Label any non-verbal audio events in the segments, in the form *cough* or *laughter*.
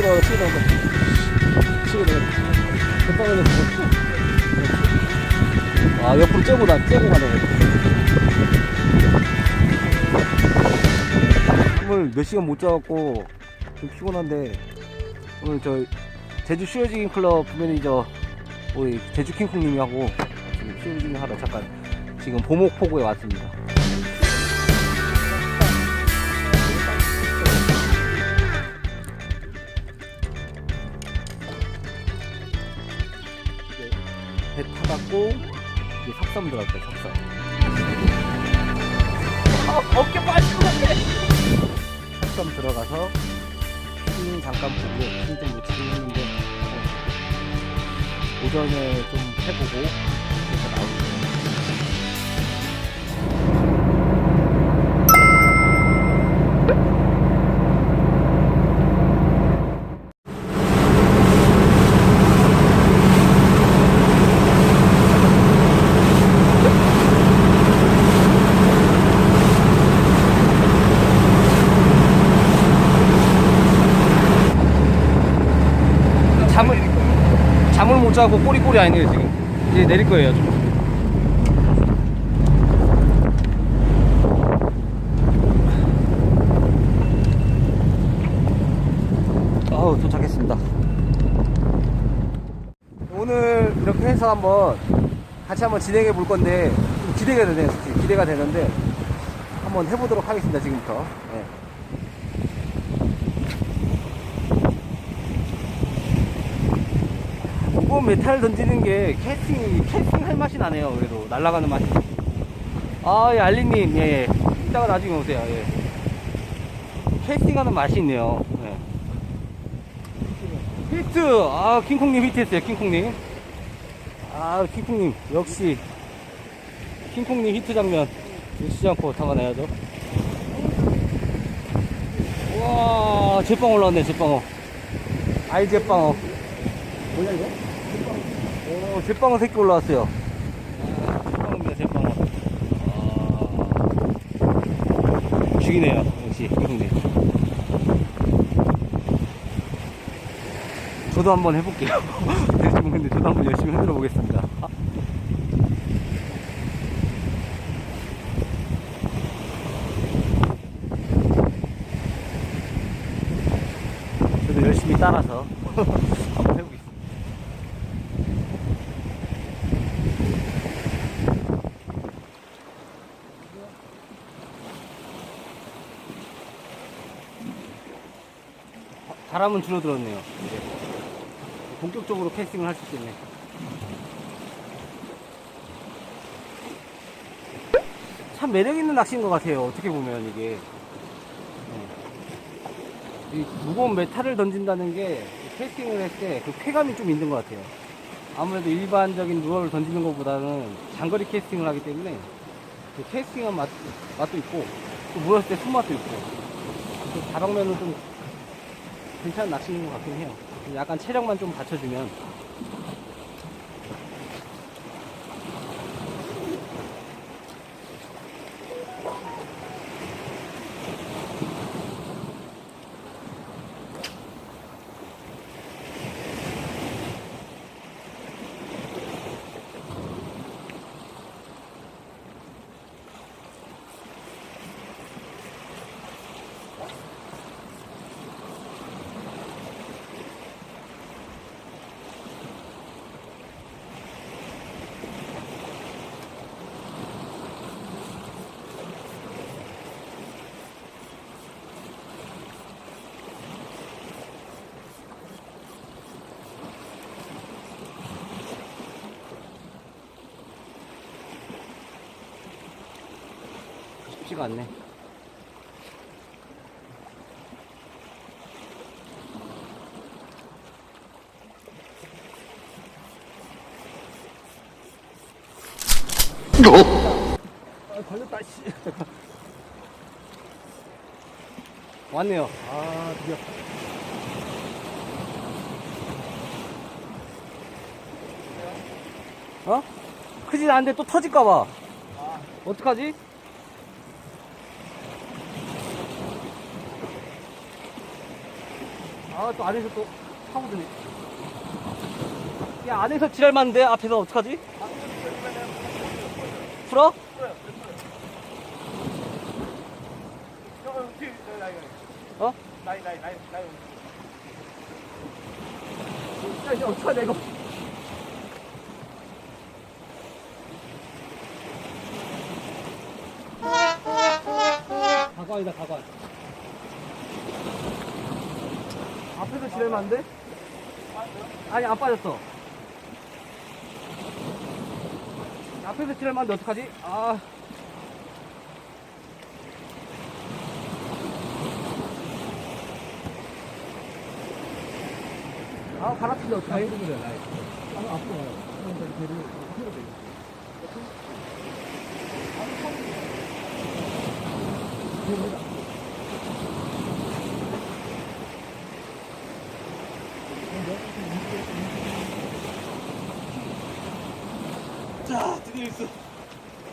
치고 나가, 치고 나가. 치고 나가. 대빵을 넣어. 아, 옆으로 째고 나, 째고 가네. 오늘 몇 시간 못 자갖고 좀 피곤한데 오늘 저 제주 슈어징 클럽 매니저 우리 제주 킹콩님하고 지금 슈어징 하러 잠깐 지금 보목포구에 왔습니다. 배 타갖고 이제 삭섬 들어갈 거예요, 삭섬. 어, 어깨 빠지고. 삭섬 들어가서 힐링 잠깐 보고 힐링 좀 놓치긴 했는데 어, 오전에 좀 해보고 자고 꼬리꼬리 아니에요 지금 이제 내릴 거예요 좀. 아우 도착했습니다 오늘 이렇게 해서 한번 같이 한번 진행해 볼 건데 좀 기대가 되네요 솔직히 기대가 되는데 한번 해보도록 하겠습니다 지금부터 네. 무거운 메탈 던지는 게 캐스팅, 캐스팅 할 맛이 나네요. 그래도 날아가는 맛이. 아, 예, 알리님, 예, 예. 이따가 나중에 오세요. 예. 캐스팅 하는 맛이 있네요. 예. 히트! 아, 킹콩님 히트했어요, 킹콩님. 아, 킹콩님, 역시. 킹콩님 히트 장면. 놓치지 않고 담아내야죠. 와, 제빵 올라왔네, 제빵어. 아이, 제빵어. 뭐냐, 이거? 오, 제빵어 새끼 올라왔어요. 아, 제빵어입니다, 제빵어. 아, 죽이네요, 역시, 형님. 저도 한번 해볼게요. *laughs* 지금 근데 저도 한번 열심히 흔들어 보겠습니다. 아. 저도 열심히 따라서 한번 해보겠습니다. 바람은 줄어들었네요. 이제 본격적으로 캐스팅을 할 수 있겠네. 참 매력 있는 낚시인 것 같아요. 어떻게 보면 이게 네. 이 무거운 메탈을 던진다는 게 캐스팅을 할 때 그 쾌감이 좀 있는 것 같아요. 아무래도 일반적인 루어를 던지는 것보다는 장거리 캐스팅을 하기 때문에 그 캐스팅한 맛, 맛도 있고 또 물었을 때 손맛도 있고 그 다방면은 좀 괜찮은 낚시인 것 같긴 해요. 약간 체력만 좀 받쳐주면. 쉽지가 않네. 아, 걸렸다, 씨. *laughs* 왔네요. 아, 드디어. 어? 크진 않은데 또 터질까봐. 어떡하지? 아, 또 안에서 또 파고드네. 야, 안에서 지랄 맞는데 앞에서 어떡하지? 풀어? 어? 나이 나이 나이 나이 어떡하냐, 이거. 가관이다, 가관. 앞에서 지르면 안 돼? 아니, 안 빠졌어. 앞에서 지르면 안 돼, 어떡하지? 아. 아, 바람핀데 어떡하지? 아, 앞으로 가요. 자, 드디어 있어.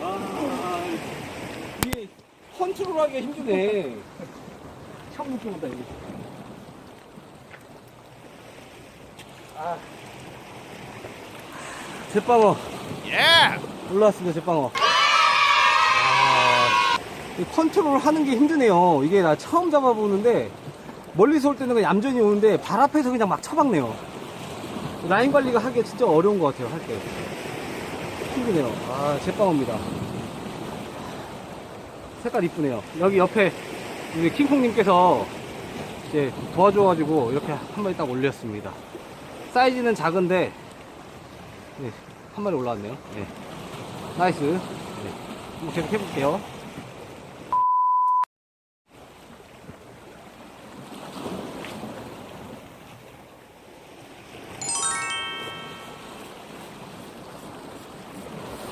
아, 이게 컨트롤 하기가 힘드네. 처음 느껴본다, 이게. 아. 제빵어. 예 올라왔습니다, 제빵어. 아, 이 컨트롤 하는 게 힘드네요. 이게 나 처음 잡아보는데, 멀리서 올 때는 그냥 얌전히 오는데, 발 앞에서 그냥 막 쳐박네요. 라인 관리가 하기가 진짜 어려운 것 같아요, 할 때. 힘드네요. 아, 제빵어입니다. 색깔 이쁘네요. 여기 옆에, 우리 킹콩님께서 이제 도와줘가지고 이렇게 한 마리 딱 올렸습니다. 사이즈는 작은데, 네, 한 마리 올라왔네요. 네. 나이스. 네. 한번 계속 해볼게요.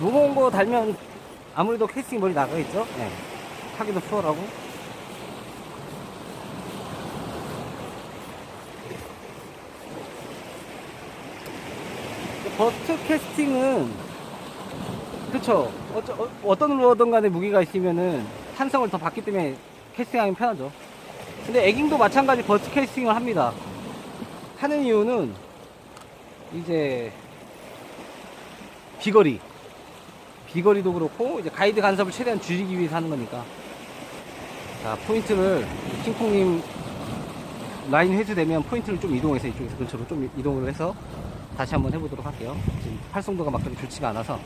무거운 거 달면 아무래도 캐스팅 머리 나가겠죠? 네. 하기도 수월하고. 버트 캐스팅은 그쵸 어쩌, 어, 어떤 루어든 간에 무게가 있으면은 탄성을 더 받기 때문에 캐스팅하기 편하죠 근데 에깅도 마찬가지 버트 캐스팅을 합니다 하는 이유는 이제 비거리 비거리도 그렇고 이제 가이드 간섭을 최대한 줄이기 위해서 하는 거니까. 자 포인트를 킹콩님 라인 해제되면 포인트를 좀 이동해서 이쪽에서 근처로 좀 이동을 해서 다시 한번 해보도록 할게요. 지금 활성도가 막 그렇게 좋지가 않아서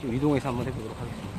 좀 이동해서 한번 해보도록 하겠습니다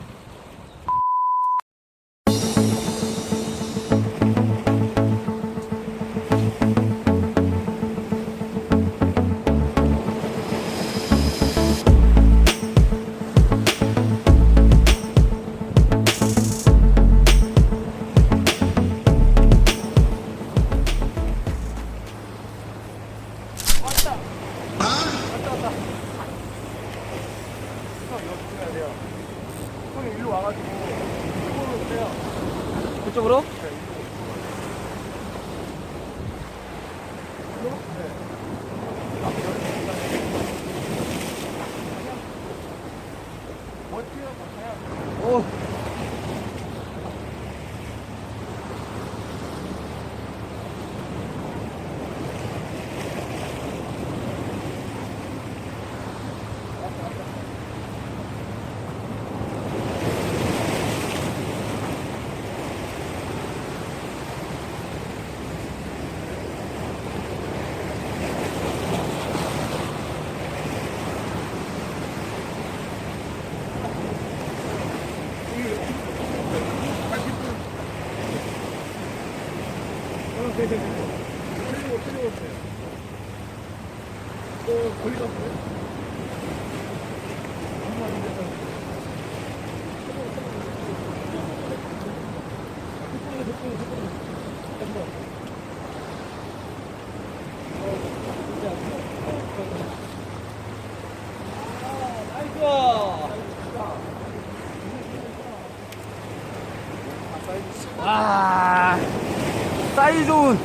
사이 좋은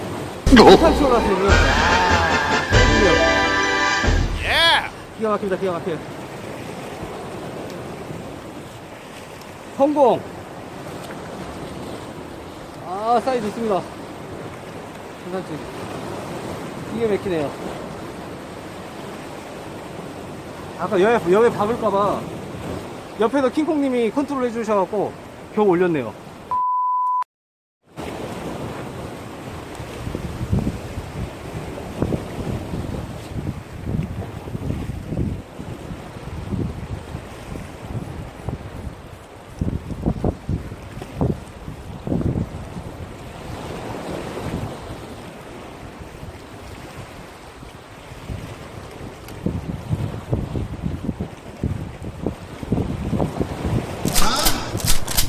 탄수가 같아요. 예 기가 막힙니다, 기가 막혀요. 성공! 아, 사이 좋습니다. 괜찮지? 기가 막히네요. 아까 여에, 여에 박을까봐 옆에서 킹콩님이 컨트롤 해주셔갖고 겨우 올렸네요.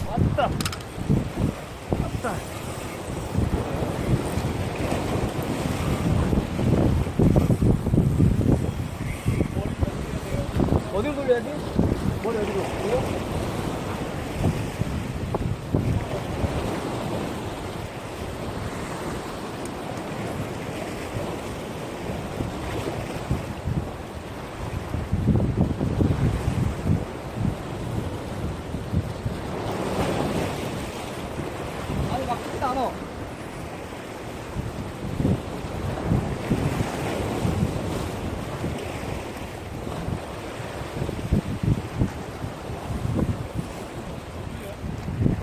왔다. 왔다. 어디로 돌려야지? 머리 어디로? 이거? 아니 막 크지도 않아.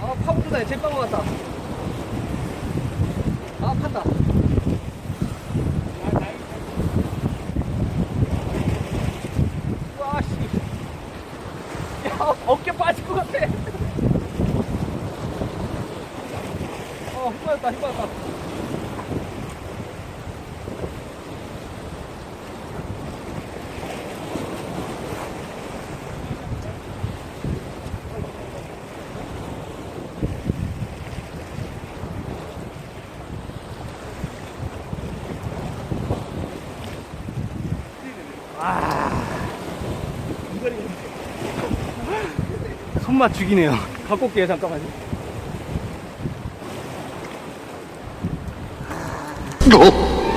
아 파고드다 제빵 같다. 아 판다. 와 씨. 야 어깨 빠질 것 같아. 어, 힘 받았다, 힘 받았다. 손맛 죽이네요. 갖고 올게요, 잠깐만요.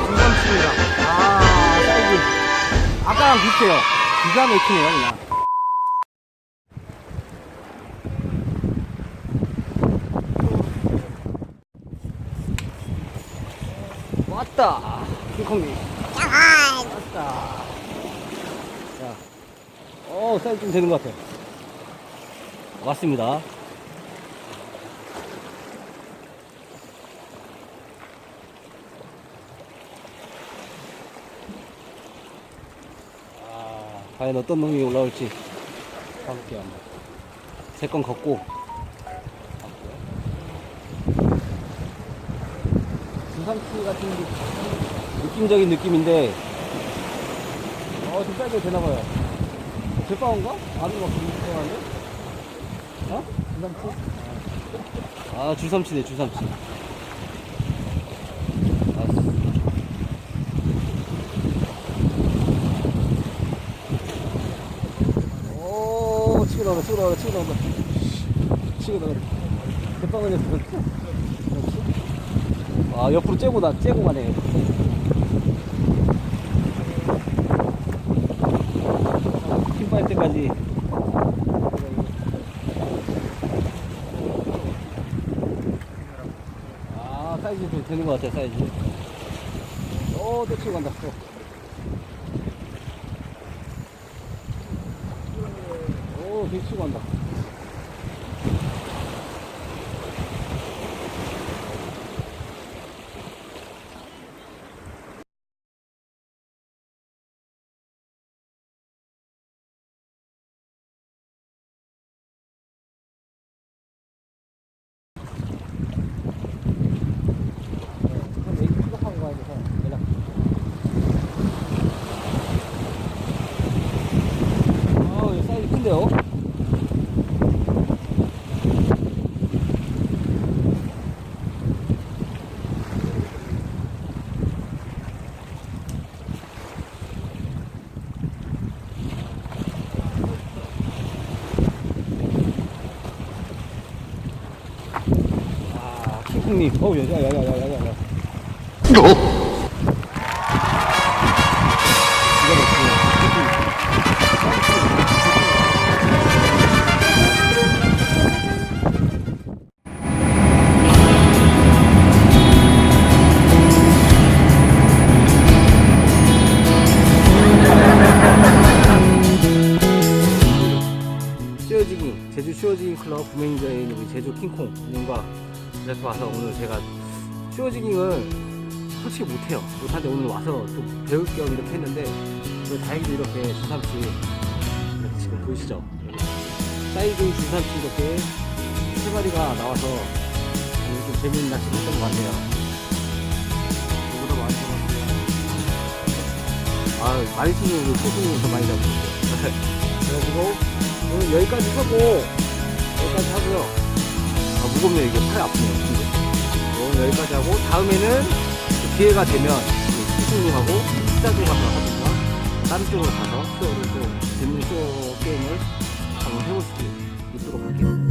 중감치입니다. 아, 사이즈. 아까랑 비슷해요. 기가 막히네요, 그냥. 왔다. 킹콩님. 왔다. 자. 어, 사이즈 좀 되는 것 같아요. 왔습니다. 아, 과연 어떤 놈이 올라올지 가볼게요 한번 제 건 걷고. 주삼치 같은 느- 느낌적인 느낌인데 어좀 짧게 되나봐요 제빵인가? 아는 거 비슷한데? 어? 주삼치? 아 주삼치네 주삼치 치고 나온다, 치고 나온다, 치고 나온다. 치고 옆으로. 그렇지. 아, 옆으로 째고 나, 째고 가네. 때까지. 아, 사이즈 좀 되는 것 같아, 사이즈. 오, 또 치고 간다, 또. 오, 치고 간다. 형님. 어, 야, 야, 야, 야, 야, 야. 어? 지기, 제주 씌어지기 클럽 구매인자인 우리 제주 킹콩님과 이렇게 와서 오늘 제가 쇼지깅을 솔직히 못해요. 못하는데 오늘 와서 또 배울 겸 이렇게 했는데 다행히도 이렇게 주삼치 지금 보이시죠? 사이즈 주삼치 이렇게 세 마리가 나와서 오늘 좀 재밌는 낚시 했던 것 같네요. 저보다 많이 잡았어요. 아, 많이 코스님이 더 많이 잡으셨어요. *laughs* 그래가지고 오늘 여기까지 하고 여기까지 하고요. 아, 무겁네요. 이게 팔이 아프네요. 근데. 오늘 여기까지 하고 다음에는 또 기회가 되면 코스님하고 식사도 가서 하든가 다른 쪽으로 가서 쇼를 또 재밌는 쇼 게임을 한번 해볼 수 있도록 할게요.